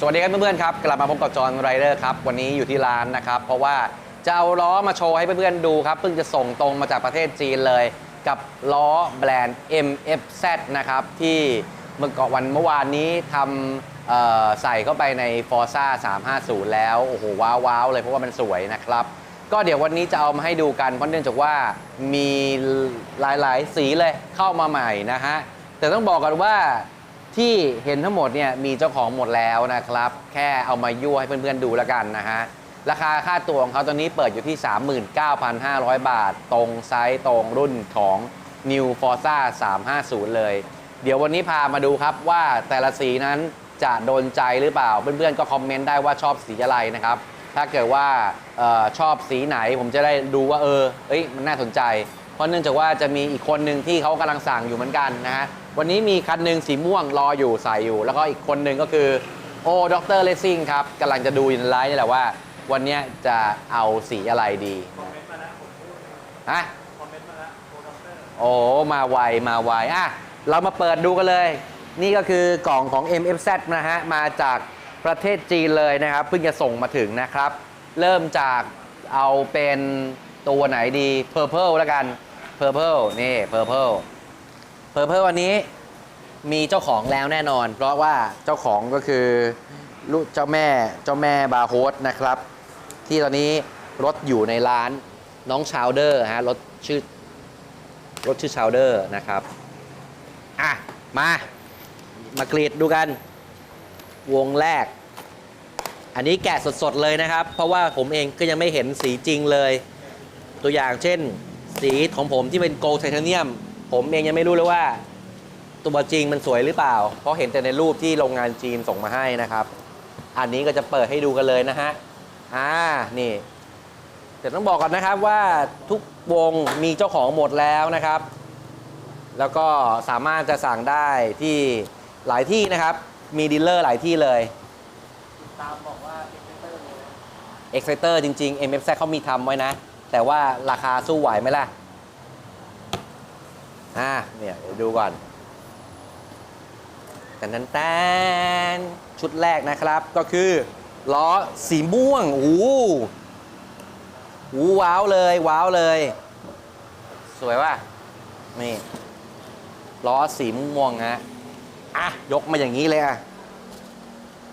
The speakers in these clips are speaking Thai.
สวัสดีครับเพื่อนๆครับกลับมาพบกับจอห์นไรเดอร์ครับวันนี้อยู่ที่ร้านนะครับ เพราะว่าจะเอาล้อมาโชว์ให้เพื่อนๆดูครับเพิ่งจะส่งตรงมาจากประเทศจีนเลย กับล้อแบรนด์ MFZ นะครับที่เมื่อก่อนวันเมื่อวานนี้ทำใส่เข้าไปใน Forza 350 แล้วโอ้โหว้าวว้าวเลยเพราะว่ามันสวยนะครับ ก็เดี๋ยววันนี้จะเอามาให้ดูกันเพราะเนื่องจากว่ามีหลายๆ สีเลยเข้ามาใหม่นะฮะแต่ต้องบอกกันว่า ที่เห็นทั้งหมดเนี่ยมีเจ้าของหมดแล้วนะครับ แค่เอามายั่วให้เพื่อนๆดูแล้วกันนะฮะ ราคาค่าตัวของเขาตอนนี้เปิดอยู่ที่ 39,500 บาท ตรงไซส์ตรงรุ่นของ New Forza 350 เลย เดี๋ยววันนี้พามาดูครับว่าแต่ละสีนั้นจะโดนใจหรือเปล่า เพื่อนๆก็คอมเมนต์ได้ว่าชอบสีอะไรนะครับ ถ้าเกิดว่าออชอบสีไหนผมจะได้ดูว่าเออเอ้ยมันน่าสนใจ เพราะเนื่องจากว่าจะมีอีกคนหนึ่งที่เขากำลังสั่งอยู่เหมือนกันนะฮะ วันนี้มีคันหนึ่งสีม่วงรออยู่ใส่อยู่ แล้วก็อีกคนหนึ่งก็คือโอ้ด็อกเตอร์เลสซิ่งครับกำลังจะดูอยู่ในไลฟ์นี่แหละว่า วันนี้จะเอาสีอะไรดีฮะโอ้มาไวมาไวอะเรามาเปิดดูกันเลย นี่ก็คือกล่องของ MFZ นะฮะ มาจากประเทศจีนเลยนะครับ เพิ่งจะส่งมาถึงนะครับ เริ่มจากเอาเป็นตัวไหนดี Purple แล้วกัน Purple นี่ Purple Purple วันนี้มีเจ้าของแล้วแน่นอน เพราะว่าเจ้าของก็คือลูกเจ้าแม่เจ้าแม่บาร์โฮสนะครับ ที่ตอนนี้รถอยู่ในร้านน้องชาวเดอร์ฮะรถชื่อรถชื่อชาวเดอร์นะครับ อะ มามากรีดดูกัน วงแรก อันนี้แกะสดๆเลยนะครับ เพราะว่าผมเองก็ยังไม่เห็นสีจริงเลย ตัวอย่างเช่น สีของผมที่เป็นโกล์ไทเทเนียม ผมเองยังไม่รู้เลยว่า ตัวจริงมันสวยหรือเปล่า เพราะเห็นแต่ในรูปที่โรงงานจีนส่งมาให้นะครับ อันนี้ก็จะเปิดให้ดูกันเลยนะฮะอ่านี่แต่ต้องบอกก่อนนะครับว่าทุกวงมีเจ้าของหมดแล้วนะครับ แล้วก็สามารถจะสั่งได้ที่หลายที่นะครับ มีดีลเลอร์หลายที่เลย ตามบอกว่าเอ็กเซเตอร์เลย Exciter จริงๆ MFZ เขามีทำไว้นะ แต่ว่าราคาสู้ไหวไหมล่ะ อ่าเนี่ยดูก่อนแต่นั้นแตนชุดแรกนะครับก็คือล้อสีม่วงโอ้โหโอ้โหว้าวเลยว้าวเลย สวยว่ะนี่ล้อสีม่วงฮะอะยกมาอย่างนี้เลยอะ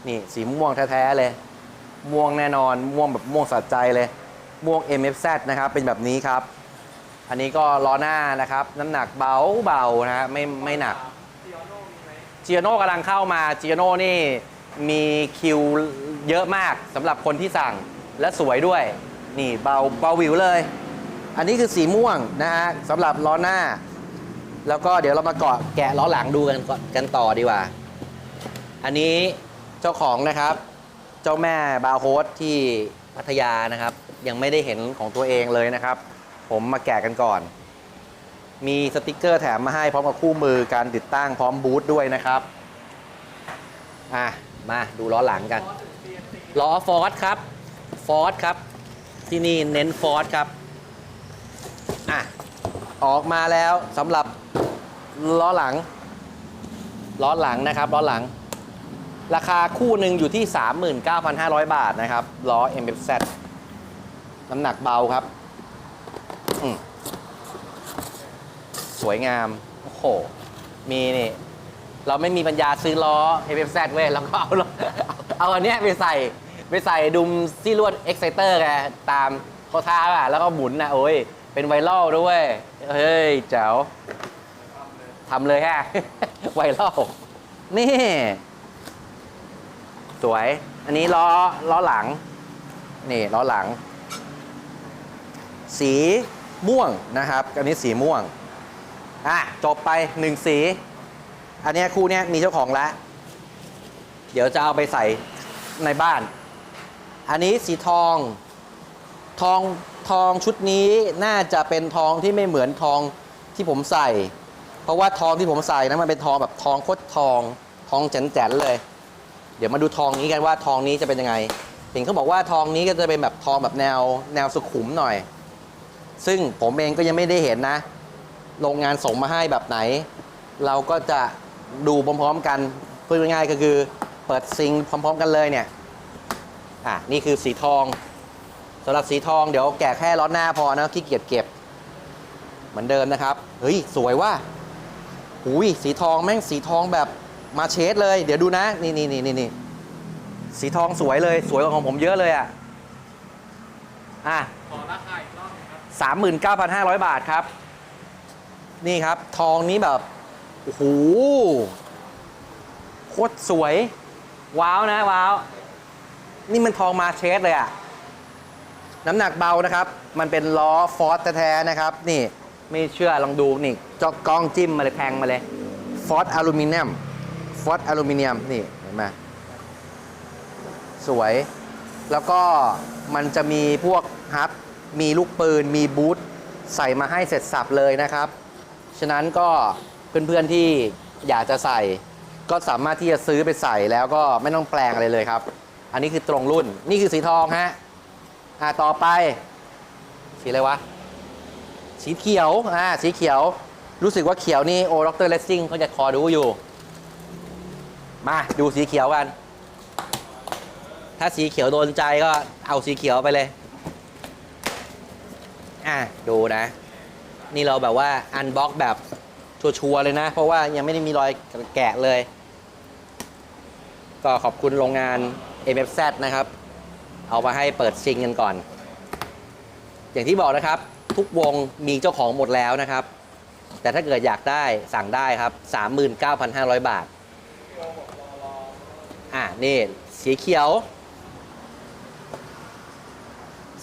นี่สีม่วงแท้ๆเลย ม่วงแน่นอนม่วงแบบม่วงสะใจเลย ม่วง MFZ นะครับเป็นแบบนี้ครับ อันนี้ก็ล้อหน้านะครับ น้ำหนักเบาเบาๆนะฮะไม่ไม่หนักจิโอโน่มีไหมจีโน่กำลังเข้ามาจีโน่นี่มีคิวเยอะมากสำหรับคนที่สั่งและสวยด้วย นี่เบาเบาวิวเลย อันนี้คือสีม่วงนะฮะสำหรับล้อหน้า แล้วก็เดี๋ยวเรามาเกาะแกะล้อหลังดูกันกันต่อดีกว่า อันนี้เจ้าของนะครับ เจ้าแม่บาโฮสที่พัทยานะครับ ยังไม่ได้เห็นของตัวเองเลยนะครับ ผมมาแกะกันก่อน มีสติกเกอร์แถมมาให้พร้อมกับคู่มือการติดตั้งพร้อมบูทด้วยนะครับ อะ มาดูล้อหลังกัน ล้อฟอร์ดครับ ฟอร์ดครับ ที่นี่เน้นฟอร์ดครับ อะ ออกมาแล้วสำหรับล้อหลัง ล้อหลังนะครับ ล้อหลัง ราคาคู่หนึ่งอยู่ที่ 39,500 บาทนะครับ ล้อ MFZ น้ำหนักเบาครับ สวยงาม โอ้โห มีนี่ เราไม่มีปัญญาซื้อล้อ MFZ เว้ยแล้วก็เอาล้อเอาอันเนี้ยไปใส่ ไปใส่ดุมซี่ลวด Exciter ไงตามเขาท้าอะแล้วก็หมุนนะโอ้ย เป็นไวรัลด้วย เฮ้ยแจ๋วทำเลยฮะ ไวรัลนี่ สวย อันนี้ล้อล้อหลัง นี่ล้อหลัง สี ม่วงนะครับ อันนี้สีม่วง อะ จบไปหนึ่งสี อันนี้คู่เนี้ยมีเจ้าของแล้ว เดี๋ยวจะเอาไปใส่ในบ้าน อันนี้สีทอง ทองทองชุดนี้น่าจะเป็นทองที่ไม่เหมือนทองที่ผมใส่ เพราะว่าทองที่ผมใส่นะมันเป็นทองแบบทองโคตรทอง ทองแจ๋นๆเลย เดี๋ยวมาดูทองนี้กันว่าทองนี้จะเป็นยังไง เห็นเขาบอกว่าทองนี้ก็จะเป็นแบบทองแบบแนวแนวสุขุมหน่อย ซึ่งผมเองก็ยังไม่ได้เห็นนะ โรงงานส่งมาให้แบบไหน เราก็จะดูพร้อมๆกันพูดง่ายๆก็คือเปิดซิงพร้อม ๆ กันเลยเนี่ยอะนี่คือสีทองสำหรับสีทองเดี๋ยวแกะแค่ล้อหน้าพอนะขี้เกียจเก็บ เหมือนเดิมนะครับ เฮ้ย สวยว่ะหุยสีทองแม่งสีทองแบบมาเชดเลย เดี๋ยวดูนะ นี่นี่นี่นี่นี่สีทองสวยเลย สวยกว่าของผมเยอะเลยอะอะ ขอราคาอีกรอบหนึงครับสามหมื่นเก้าพันห้าร้อยบาทครับ นี่ครับ ทองนี้แบบ โอ้โห โคตรสวย ว้าวนะ ว้าว นี่มันทองมาเชสเลยอะน้ำหนักเบานะครับ มันเป็นล้อฟอร์สแท้ๆนะครับ นี่ไม่เชื่อลองดูนี่จอกกล้องจิ้มมาเลยแทงมาเลย ฟอร์สอลูมิเนียม ฟอร์สอลูมิเนียม นี่เห็นไหมสวย แล้วก็มันจะมีพวกฮับ มีลูกปืน มีบูทใส่มาให้เสร็จสับเลยนะครับ ฉะนั้นก็เพื่อนๆที่อยากจะใส่ ก็สามารถที่จะซื้อไปใส่แล้วก็ไม่ต้องแปลงอะไรเลยครับ อันนี้คือตรงรุ่น นี่คือสีทองฮะอ่าต่อไป สีอะไรวะ สีเขียว อ่า สีเขียว รู้สึกว่าเขียวนี่โอด็อกเตอร์เลสซิ่งเขาจะคอดูอยู่ มาดูสีเขียวกัน ถ้าสีเขียวโดนใจก็เอาสีเขียวไปเลย อะดูนะ นี่เราแบบว่าอันบ็อกแบบชัวร์เลยนะ เพราะว่ายังไม่ได้มีรอยแกะเลย ก็ขอบคุณโรงงาน MFZ นะครับ เอามาให้เปิดซิงกันก่อน อย่างที่บอกนะครับ ทุกวงมีเจ้าของหมดแล้วนะครับ แต่ถ้าเกิดอยากได้สั่งได้ครับ 39,500 บาท อะ นี่ สีเขียว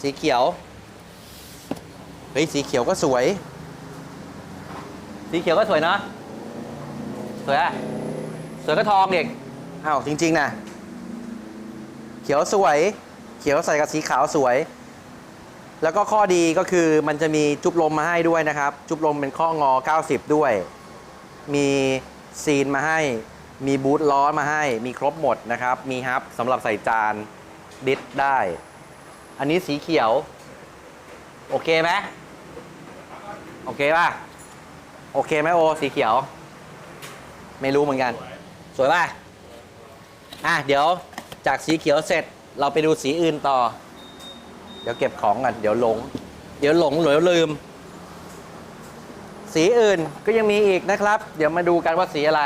สีเขียว เฮ้ยสีเขียวก็สวย สีเขียวก็สวยเนาะสวยอะสวยก็ทองเด็กอ้าวจริง ๆนะเขียวสวย เขียวใส่กับสีขาวสวย แล้วก็ข้อดีก็คือมันจะมีจุบลมมาให้ด้วยนะครับ จุบลมเป็นข้องอ 90 ด้วย มีซีนมาให้ มีบูทล้อมาให้ มีครบหมดนะครับ มีฮับสำหรับใส่จานดิสได้ อันนี้สีเขียว โอเคไหม โอเคป่ะ โอเคไหมโอ สีเขียว ไม่รู้เหมือนกัน สวยป่ะ อะ เดี๋ยวจากสีเขียวเสร็จเราไปดูสีอื่นต่อ เดี๋ยวเก็บของกันเดี๋ยวหลง เดี๋ยวหลงเดี๋ยวลืม สีอื่นก็ยังมีอีกนะครับ เดี๋ยวมาดูกันว่าสีอะไร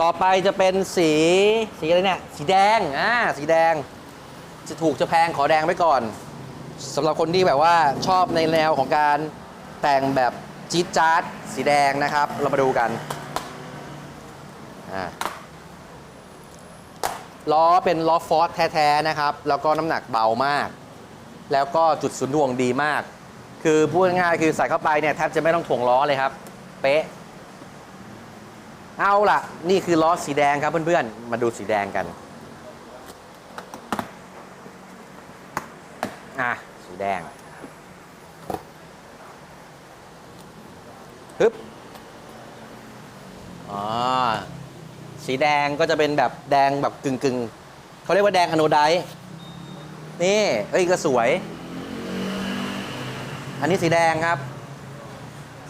ต่อไปจะเป็นสีสีอะไรเนี่ย สีแดง อ่า สีแดง จะถูกจะแพงขอแดงไว้ก่อนสำหรับคนที่แบบว่าชอบในแนวของการ แต่งแบบจี๊ดจ๊าดสีแดงนะครับ เรามาดูกันล้อเป็นล้อฟอร์สแท้ๆนะครับ แล้วก็น้ำหนักเบามาก แล้วก็จุดศูนย์ดวงดีมาก คือพูดง่ายๆคือใส่เข้าไปเนี่ยแทบจะไม่ต้องถ่วงล้อเลยครับ เป๊ะ เอาล่ะ นี่คือล้อสีแดงครับเพื่อนๆ มาดูสีแดงกัน อะ สีแดง ฮึบอ๋อสีแดงก็จะเป็นแบบแดงแบบกึ่งกึ่งเขาเรียกว่าแดงอโนไดซ์นี่เอ้ยก็สวย อันนี้สีแดงครับ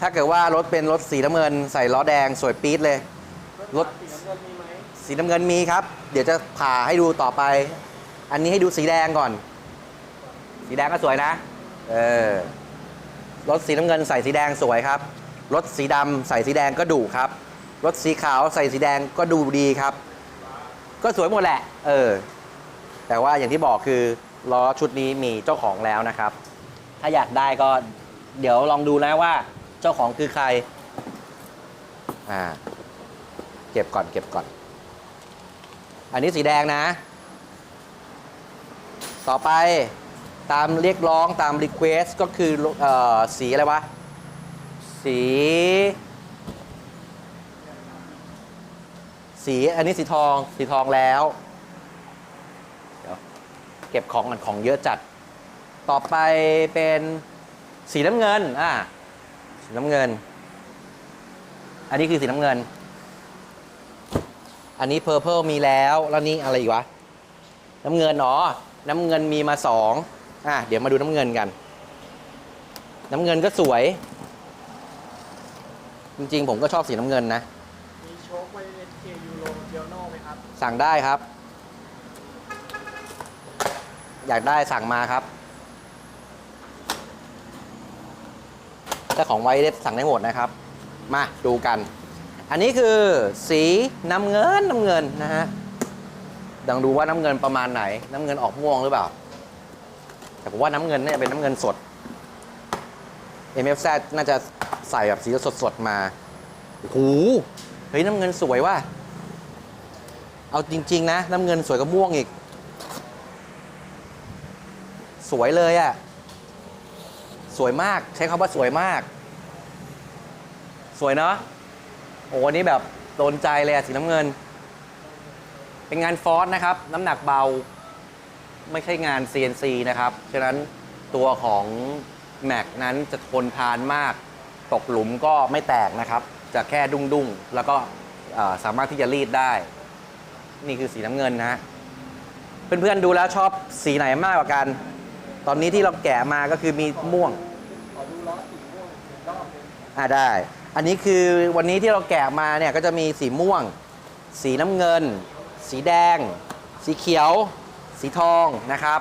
ถ้าเกิดว่ารถเป็นรถสีน้ำเงิน ใส่ล้อแดงสวยปี๊ดเลย รถสีน้ำเงินมีไหมสีน้ำเงินมีครับ เดี๋ยวจะผ่าให้ดูต่อไป อันนี้ให้ดูสีแดงก่อน สีแดงก็สวยนะ เออ รถสีน้ำเงินใส่สีแดงสวยครับ รถสีดำใส่สีแดงก็ดุครับ รถสีขาวใส่สีแดงก็ดูดีครับ ก็สวยหมดแหละ เออ แต่ว่าอย่างที่บอกคือล้อชุดนี้มีเจ้าของแล้วนะครับ ถ้าอยากได้ก็เดี๋ยวลองดูนะว่าเจ้าของคือใคร อ่า เก็บก่อนเก็บก่อน อันนี้สีแดงนะ ต่อไปตามเรียกร้องตามรีเควสก็คือเออสีอะไรวะ สี สีอันนี้สีทอง สีทองแล้วเดี๋ยวเก็บของก่อนของเยอะจัด ต่อไปเป็นสีน้ำเงิน อ่า สีน้ำเงิน อันนี้คือสีน้ำเงิน อันนี้ Purple มีแล้ว แล้วนี่อะไรอีกวะ น้ำเงินอ๋อ น้ำเงินมีมาสองอะ เดี๋ยวมาดูน้ำเงินกัน น้ำเงินก็สวย จริงๆ ผมก็ชอบสีน้ำเงินนะ มีโชคไว้เอสเคยูโรเดียวโน่ไหมครับ สั่งได้ครับ อยากได้สั่งมาครับถ้าของไวเล็สั่งได้หมดนะครับ มาดูกัน อันนี้คือสีน้ำเงินน้ำเงินนะฮะดังดูว่าน้ำเงินประมาณไหน น้ำเงินออกม่วงหรือเปล่า แต่ผมว่าน้ำเงินเนี่ยเป็นน้ำเงินสด MFZ น่าจะ ใส่แบบสีสดๆมาโอ้โหเฮ้ยน้ำเงินสวยว่ะ เอาจริง ๆ นะ น้ำเงินสวยกับม่วงอีก สวยเลยอะ่ะ สวยมากใช้คำว่าสวยมาก สวยเนาะโอ้วันนี้แบบโดนใจเลยอะสีน้ำเงิน เป็นงานฟอสนะครับ น้ำหนักเบา ไม่ใช่งาน CNC นะครับ ฉะนั้นตัวของแม็กนั้นจะทนทานมาก ตกหลุมก็ไม่แตกนะครับ จะแค่ดุ้งๆแล้วก็สามารถที่จะรีดได้ นี่คือสีน้ำเงินนะฮะเพื่อนๆดูแล้วชอบสีไหนมากกว่ากัน ตอนนี้ที่เราแกะมาก็คือมีม่วงอดูล้อสีม่วงอีกรอบหนึงอ่าได้ อันนี้คือวันนี้ที่เราแกะมาเนี่ยก็จะมีสีม่วง สีน้ำเงิน สีแดง สีเขียว สีทองนะครับ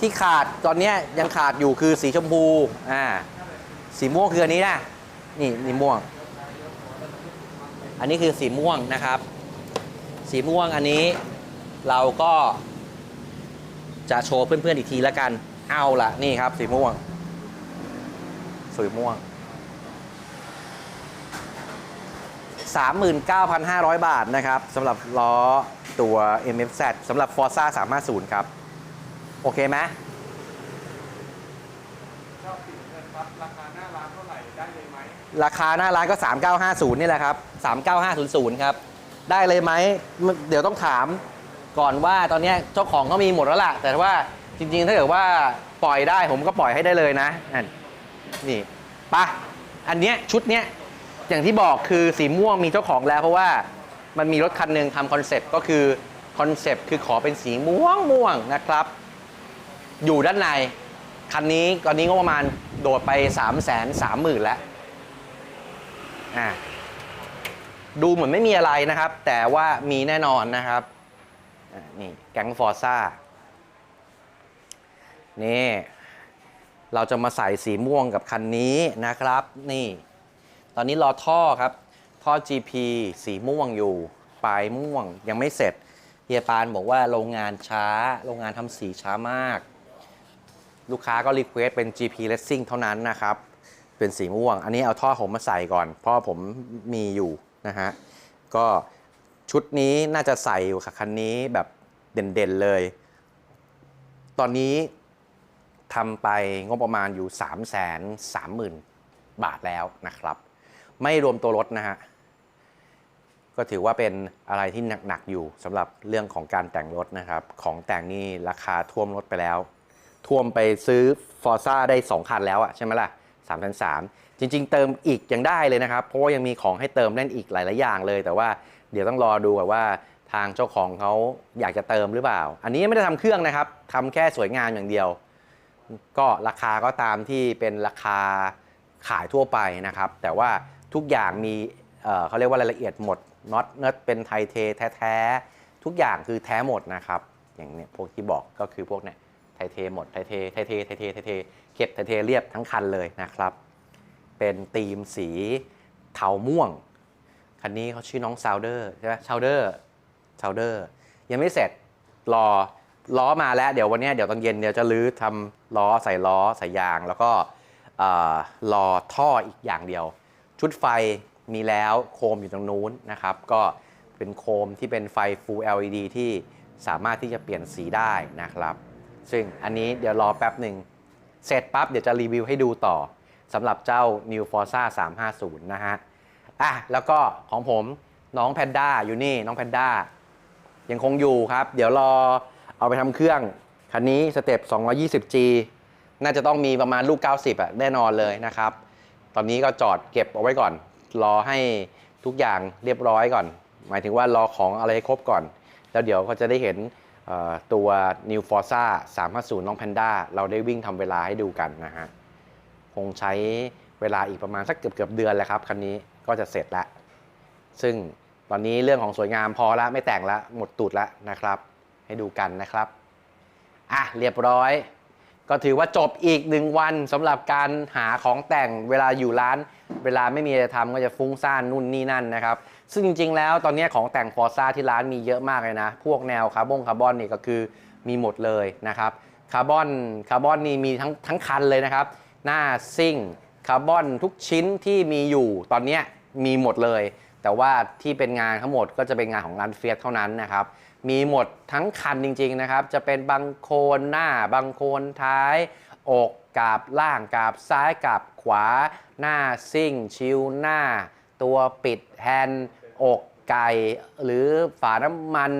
ที่ขาดตอนนี้ยังขาดอยู่คือสีชมพูอ่า สีม่วงคืออันนี้นะนี่นี่ม่วง อันนี้คือสีม่วงนะครับ สีม่วงอันนี้เราก็ จะโชว์เพื่อนๆอีกทีแล้วกัน เอาละนี่ครับ สีม่วง สีม่วง 39,500 บาทนะครับสำหรับล้อตัว MFZ สำหรับ Forza 350 ครับ โอเคไหม ชอบสีเงินครับ ราคาหน้าร้านเท่าไหร่ได้เลยไหม ราคาหน้าร้านก็ 3950 นี่แหละครับ 39500 ครับ ได้เลยไหม เดี๋ยวต้องถามก่อนว่าตอนนี้เจ้าของเขามีหมดแล้วล่ะ แต่ว่าจริงๆ ถ้าเกิดว่าปล่อยได้ผมก็ปล่อยให้ได้เลยนะอะนี่ปะอันเนี้ยชุดเนี้ยอย่างที่บอกคือสีม่วงมีเจ้าของแล้วเพราะว่ามันมีรถคันหนึ่งทำคอนเซปต์ก็คือคอนเซปต์คือขอเป็นสีม่วงม่วงนะครับ อยู่ด้านใน คันนี้ตอนนี้ก็ประมาณโดดไป 3 3 0 0 0 0แล้ว อะดูเหมือนไม่มีอะไรนะครับ แต่ว่ามีแน่นอนนะครับนี่แก๊งฟอร์ซ่านี่เราจะมาใส่สีม่วงกับคันนี้นะครับ นี่ ตอนนี้รอท่อครับ ท่อ GP สีม่วงอยู่ ปลายม่วงยังไม่เสร็จเฮียปานบอกว่าโรงงานช้า โรงงานทำสีช้ามาก ลูกค้าก็รีเควสเป็น GP Racing เท่านั้นนะครับ เป็นสีม่วง อันนี้เอาท่อผมมาใส่ก่อน เพราะผมมีอยู่นะฮะ ก็ชุดนี้น่าจะใส่อยู่กับคันนี้แบบเด่นๆเลย ตอนนี้ทำไปงบประมาณอยู่ 3 3 0 0 0 0 บาทแล้วนะครับ ไม่รวมตัวรถนะฮะ ก็ถือว่าเป็นอะไรที่หนัก ๆ อยู่สำหรับเรื่องของการแต่งรถนะครับ ของแต่งนี่ราคาท่วมรถไปแล้ว ท่วมไปซื้อฟอร์ซ่าได้ 2 คันแล้วอะใช่ไหมล่ะ 3 3 0 0 จริง ๆ เติมอีกยังได้เลยนะครับ เพราะว่ายังมีของให้เติมเล่นอีกหลายๆอย่างเลย แต่ว่าเดี๋ยวต้องรอดูว่าทางเจ้าของเขาอยากจะเติมหรือเปล่า อันนี้ไม่ได้ทำเครื่องนะครับทำแค่สวยงามอย่างเดียว ก็ราคาก็ตามที่เป็นราคาขายทั่วไปนะครับ แต่ว่าทุกอย่างมีเเขาเรียกว่ารายละเอียดหมดน็อตเนิร์ดเป็นไทเทแท้ๆทุกอย่างคือแท้หมดนะครับ อย่างเนี้ยพวกที่บอกก็คือพวกเนี้ยไทเทหมดไทเทไทเทไทเทไทเท เก็บไทเทเรียบทั้งคันเลยนะครับ เป็นธีมสีเทาม่วง คันนี้เขาชื่อน้องซาวเดอร์ใช่ไหมซาวเดอร์ซาวเดอร์ยังไม่เสร็จรอล้อมาแล้วเดี๋ยววันนี้เดี๋ยวตอนเย็นเดี๋ยวจะรื้อทำล้อใส่ล้อใส่ยาง แล้วก็เอ่อรอท่ออีกอย่างเดียว ชุดไฟมีแล้วโคมอยู่ตรงนู้นนะครับ ก็เป็นโคมที่เป็นไฟ Full LED ที่สามารถที่จะเปลี่ยนสีได้นะครับ ซึ่งอันนี้เดี๋ยวรอแป๊บหนึ่ง เสร็จปั๊บเดี๋ยวจะรีวิวให้ดูต่อสำหรับเจ้า New Forza 350 นะฮะอะแล้วก็ของผมน้องแพนด้าอยู่นี่น้องแพนด้ายังคงอยู่ครับ เดี๋ยวรอเอาไปทำเครื่อง คันนี้สเต็ป 220G น่าจะต้องมีประมาณลูก 90อะแน่นอนเลยนะครับ ตอนนี้ก็จอดเก็บเอาไว้ก่อน รอให้ทุกอย่างเรียบร้อยก่อน หมายถึงว่ารอของอะไรครบก่อน แล้วเดี๋ยวก็จะได้เห็น ตัว New Forza 350 น้องแพนด้าเราได้วิ่งทำเวลาให้ดูกันนะฮะ คงใช้เวลาอีกประมาณสักเกือบเกือบเดือนแหละครับ คันนี้ก็จะเสร็จล้วซึ่งตอนนี้เรื่องของสวยงามพอละไม่แต่งละหมดตูดละนะครับ ให้ดูกันนะครับ อะ เรียบร้อย ก็ถือว่าจบอีกหนึ่งวันสำหรับการหาของแต่งเวลาอยู่ร้าน เวลาไม่มีอะไรทำก็จะฟุ้งซ่านนู่นนี่นั่นนะครับ ซึ่งจริง ๆ แล้วตอนนี้ของแต่งฟอร์ซ่าที่ร้านมีเยอะมากเลยนะ พวกแนวคาร์บอนคาร์บอนนี่ก็คือมีหมดเลยนะครับคาร์บอนคาร์บอนนี่มีทั้งทั้งคันเลยนะครับ หน้าซิ่งคาร์บอนทุกชิ้นที่มีอยู่ตอนนี้มีหมดเลย แต่ว่าที่เป็นงานทั้งหมดก็จะเป็นงานของร้านเฟียสเท่านั้นนะครับมีหมดทั้งคันจริง ๆ นะครับ จะเป็นบังโคนหน้าบังโคนท้าย อกกาบล่างกาบซ้ายกาบขวา หน้าซิ่ง ชิวหน้า ตัวปิดแฮนด์อกไก่ หรือฝาน้ำมัน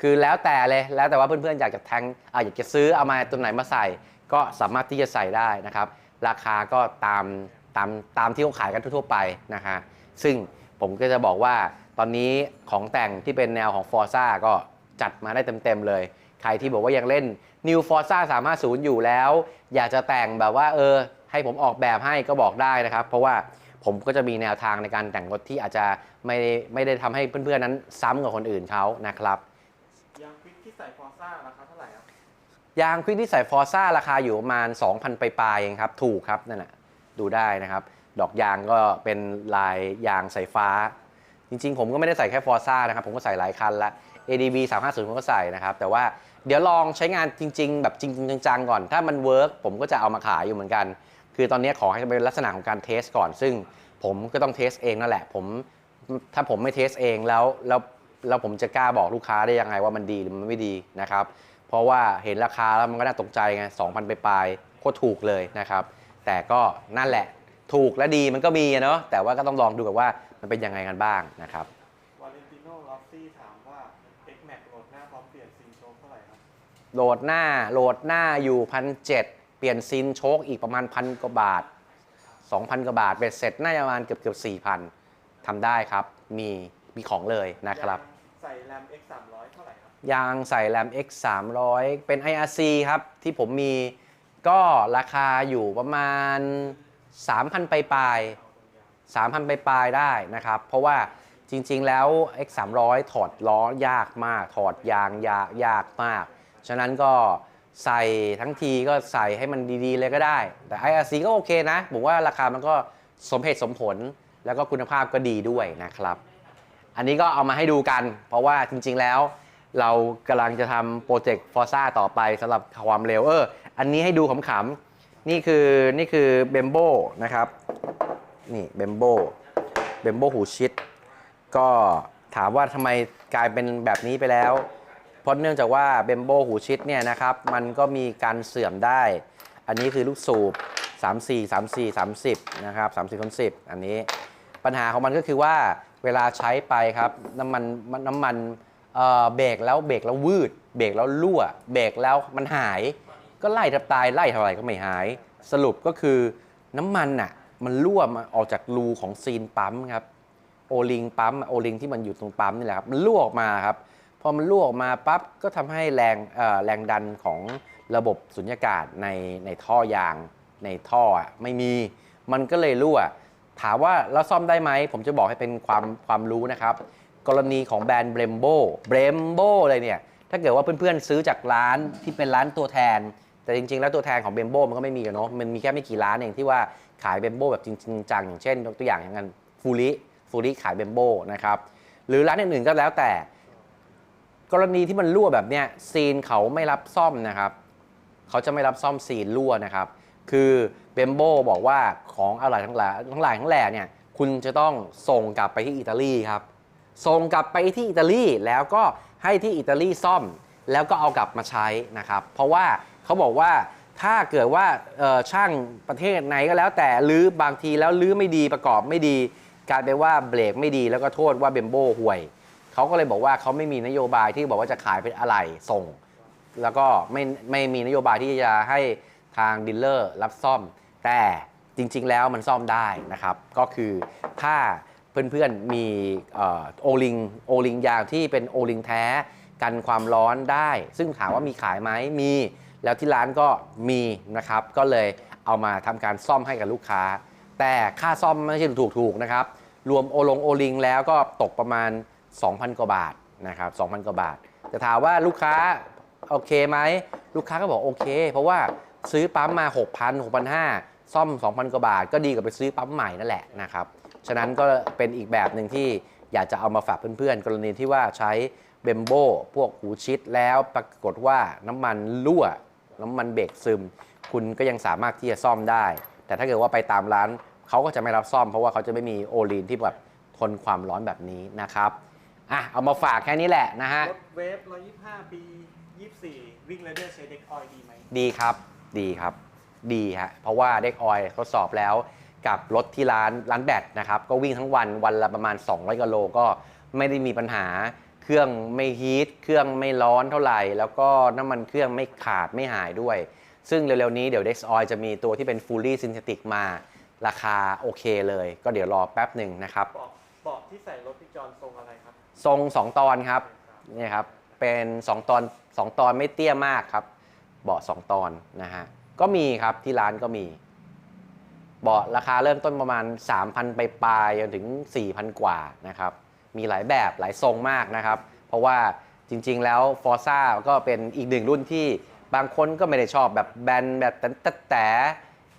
คือแล้วแต่เลยแล้วแต่ว่าเพื่อนๆอยากจะแทงออยากจะซื้อเอามาตัวไหนมาใส่ ก็สามารถที่จะใส่ได้นะครับ ราคาก็ตามตามตามที่เขาขายกันทั่วๆไปนะฮะซึ่งผมก็จะบอกว่าตอนนี้ของแต่งที่เป็นแนวของ Forza ก็จัดมาได้เต็มๆเลย ใครที่บอกว่ายังเล่น New Forza 350 อยู่แล้ว อยากจะแต่งแบบว่าเออ ให้ผมออกแบบให้ก็บอกได้นะครับ เพราะว่า ผมก็จะมีแนวทางในการแต่งรถที่อาจจะไม่ได้ไม่ได้ทำให้เพื่อนๆนั้นซ้ำกับคนอื่นเขานะครับยางควิกที่ใส่ฟอร์ซ่าราคาเท่าไหร่ครับยางควิกที่ใส่ฟอร์ซ่าราคาอยู่ประมาณ 2,000 ไปปลายๆเองครับ ถูกครับนั่นแหละดูได้นะครับ ดอกยางก็เป็นลายยางสายฟ้า จริงๆ ผมก็ไม่ได้ใส่แค่ฟอร์ซ่านะครับ ผมก็ใส่หลายคันละ ADB 350 ผมก็ใส่นะครับ แต่ว่าเดี๋ยวลองใช้งานจริง ๆ แบบจริง ๆ จังๆก่อน ถ้ามันเวิร์กผมก็จะเอามาขายอยู่เหมือนกัน คือตอนนี้ขอให้เป็นลักษณะของการเทสก่อน ซึ่งผมก็ต้องเทสเองนั่นแหละ ผมถ้าผมไม่เทสเองแล้วแล้วแล้วผมจะกล้าบอกลูกค้าได้ยังไงว่ามันดีหรือมันไม่ดีนะครับ เพราะว่าเห็นราคาแล้วมันก็น่าตกใจไง2,000ไปปลายๆโคตรถูกเลยนะครับ แต่ก็นั่นแหละถูกและดีมันก็มีอะเนาะแต่ว่าก็ต้องลองดูกับว่ามันเป็นยังไงกันบ้างนะครับวาเลนติโนลอฟซี่ถามว่า X Max โหลดหน้าพร้อมเปลี่ยนซิงโชคเท่าไหร่ครับโหลดหน้าโหลดหน้าอยู่พันเเปลี่ยนซินโชคอีกประมาณพันกว่าบาท 2,000 กว่าบาทเบ็ดเสร็จน่าจะประมาณเกือบเกือบ4,000ทำได้ครับ มีมีของเลยนะครับยางใส่แรม X 300เท่าไหร่ครับ ยางใส่แรม X 300เป็น IRC ครับ ที่ผมมีก็ราคาอยู่ประมาณ 3,000 ไปปลายๆ3,000 ไปปลายๆได้นะครับ เพราะว่าจริงๆแล้ว X 300ถอดล้อยากมาก ถอดยางยากยากมาก ฉะนั้นก็ ใส่ทั้งทีก็ใส่ให้มันดีๆเลยก็ได้ แต่ IRC ก็โอเคนะผมว่าราคามันก็สมเหตุสมผลแล้วก็คุณภาพก็ดีด้วยนะครับ อันนี้ก็เอามาให้ดูกัน เพราะว่าจริงๆแล้ว เรากำลังจะทำโปรเจกต์ฟอร์ซ่าต่อไปสำหรับความเร็วเอออันนี้ให้ดูขำๆนี่คือนี่คือเบมโบนะครับนี่เบมโบเบมโบหูชิดก็ถามว่าทำไมกลายเป็นแบบนี้ไปแล้ว เพราะเนื่องจากว่าเบมโบหูชิดเนี่ยนะครับมันก็มีการเสื่อมได้ อันนี้คือลูกสูบ 34 34 30นะครับ30 10 อันนี้ปัญหาของมันก็คือว่าเวลาใช้ไปครับน้ำมันน้ำมันเอ่อเบรกแล้วเบรกแล้ววืด เบรกแล้วรั่ว เบรกแล้วมันหาย ก็ไล่ทับตายไล่เท่าไหร่ก็ไม่หาย สรุปก็คือน้ำมันอะมันรั่วมาออกจากรูของซีนปั๊มครับโอลิงปั๊มโอลิงที่มันอยู่ตรงปั๊มนี่แหละครับมันรั่วออกมาครับ พอมันรั่วออกมาปั๊บก็ทำให้แรงแรงดันของระบบสุญญากาศในในท่อยาง ในท่อไม่มี มันก็เลยรั่ว ถามว่าแล้วซ่อมได้ไหม ผมจะบอกให้เป็นความความรู้นะครับ กรณีของแบรนด์เบรมโบเบรมโบเลยเนี่ย ถ้าเกิดว่าเพื่อนๆซื้อจากร้านที่เป็นร้านตัวแทน แต่จริงๆ แล้วตัวแทนของเบมโบมันก็ไม่มีเนาะ มันมีแค่ไม่กี่ร้านเองที่ว่าขายเบมโบแบบจริงจังอย่างเช่น ตัวอย่างอย่างนั้นฟูริฟูริขายเบมโบนะครับ หรือร้านอื่นๆก็แล้วแต่ กรณีที่มันรั่วแบบเนี้ยซีนเขาไม่รับซ่อมนะครับ เขาจะไม่รับซ่อมซีนรั่วนะครับ คือเบมโบบอกว่าของอะไรทั้งหลายทั้งหลายทั้งแหล่เนี่ยคุณจะต้องส่งกลับไปที่อิตาลีครับ ส่งกลับไปที่อิตาลีแล้วก็ให้ที่อิตาลีซ่อม แล้วก็เอากลับมาใช้นะครับ เพราะว่าเขาบอกว่าถ้าเกิดว่าช่างประเทศไหนก็แล้วแต่หรือบางทีแล้วลื้อไม่ดีประกอบไม่ดีกลายเป็นว่าเบรกไม่ดีแล้วก็โทษว่าเบมโบห่วย เขาก็เลยบอกว่าเขาไม่มีนโยบายที่บอกว่าจะขายเป็นอะไหล่ส่ง แล้วก็ไม่ไม่มีนโยบายที่จะให้ทางดีลเลอร์รับซ่อม แต่จริง ๆ แล้วมันซ่อมได้นะครับ ก็คือถ้าเพื่อนๆมีโอลิงโอลิงยางที่เป็นโอลิงแท้กันความร้อนได้ ซึ่งถามว่ามีขายไหมมีแล้วที่ร้านก็มีนะครับ ก็เลยเอามาทำการซ่อมให้กับลูกค้า แต่ค่าซ่อมไม่ใช่ถูกๆนะครับ รวมโอลงโอลิงแล้วก็ตกประมาณ 2,000 กว่าบาทนะครับ2,000 กว่าบาท แต่ถามว่าลูกค้าโอเคไหมลูกค้าก็บอกโอเค เพราะว่าซื้อปั๊มมา 6,000 6,500 ซ่อม 2,000 กว่าบาท ก็ดีกว่าไปซื้อปั๊มใหม่นั่นแหละนะครับฉะนั้นก็เป็นอีกแบบหนึ่งที่อยากจะเอามาฝากเพื่อนๆ กรณีที่ว่าใช้เบมโบพวกหูชิดแล้วปรากฏว่าน้ำมันรั่ว น้ำมันเบรกซึม คุณก็ยังสามารถที่จะซ่อมได้ แต่ถ้าเกิดว่าไปตามร้านเขาก็จะไม่รับซ่อมเพราะว่าเขาจะไม่มีโอลีนที่แบบทนความร้อนแบบนี้นะครับ อะเอามาฝากแค่นี้แหละนะฮะ รถเวฟ125ปี24 วิ่งเรเดอร์ใช้เด็กออยดีไหม ดีครับ ดีครับ ดีฮะ เพราะว่าเด็กออยทดสอบแล้วกับรถที่ร้านร้านแบตนะครับ ก็วิ่งทั้งวันวันละประมาณ 200กิโลก็ไม่ได้มีปัญหา เครื่องไม่ฮีท เครื่องไม่ร้อนเท่าไหร่ แล้วก็น้ำมันเครื่องไม่ขาดไม่หายด้วย ซึ่งเร็วๆนี้เดี๋ยว Dex Oil จะมีตัวที่เป็น Fully Synthetic มา ราคาโอเคเลย ก็เดี๋ยวรอแป๊บหนึ่งนะครับเบาะเบาะที่ใส่รถพี่จอนทรงอะไรครับ ทรง 2 ตอนครับนี่ครับเป็น 2 ตอน 2 ตอนไม่เตี้ยมากครับ เบาะ2ตอนนะฮะก็มีครับที่ร้านก็มี เบาะราคาเริ่มต้นประมาณ 3,000 ไปปลายจนถึง 4,000 กว่านะครับ มีหลายแบบหลายทรงมากนะครับ เพราะว่าจริง ๆ แล้ว f o r z a ก็เป็นอีกหนึ่งรุ่นที่บางคนก็ไม่ได้ชอบแบบแบนแบบแต่แต่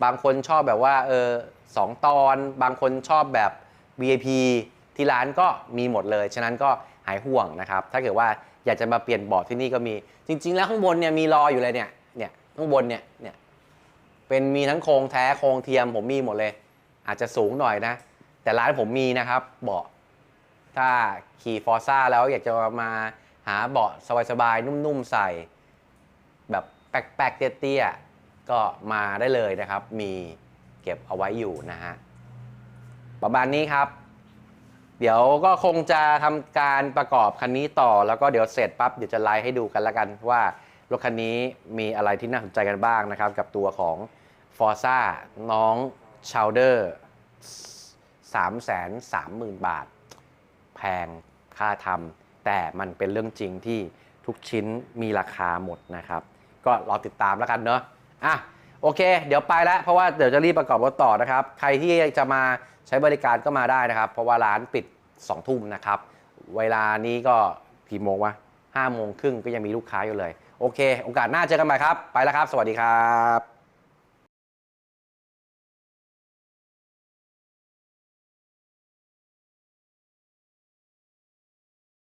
บางคนชอบแบบว่าเออสองตอน บางคนชอบแบบ VIP ที่ร้านก็มีหมดเลย ฉะนั้นก็หายห่วงนะครับ ถ้าเกิดว่าอยากจะมาเปลี่ยนเบาะที่นี่ก็มี จริง ๆ แล้วข้างบนเนี่ยมีรออยู่เลยเนี่ย เนี่ยข้างบนเนี่ย เนี่ย เป็นมีทั้งโครงแท้โครงเทียมผมมีหมดเลย อาจจะสูงหน่อยนะ แต่ร้านผมมีนะครับเบาะ ถ้าขี่ฟอร์ซ่าแล้วอยากจะมาหาเบาะสบายๆนุ่มๆใส่ แบบแป๊กๆเตี้ยๆก็มาได้เลยนะครับ มีเก็บเอาไว้อยู่นะฮะประมาณนี้ครับ เดี๋ยวก็คงจะทำการประกอบคันนี้ต่อ แล้วก็เดี๋ยวเสร็จปั๊บเดี๋ยวจะไลฟ์ให้ดูกันละกันว่ารถคันนี้มีอะไรที่น่าสนใจกันบ้างนะครับ กับตัวของ f o r z a น้องชาวเดอร์3 3 0 0 0 0 บาท แพงค่าทำแต่มันเป็นเรื่องจริงที่ทุกชิ้นมีราคาหมดนะครับ ก็รอติดตามแล้วกันเนอะอะโอเค เดี๋ยวไปแล้วเพราะว่าเดี๋ยวจะรีบประกอบรถต่อนะครับ ใครที่จะมา ใช้บริการก็มาได้นะครับ เพราะว่าร้านปิด2ทุ่มนะครับ เวลานี้ก็กี่โมงวะ5โมงครึ่งก็ยังมีลูกค้าอยู่เลย โอเค โอกาสหน้าเจอกันใหม่ครับ ไปแล้วครับ สวัสดีครับ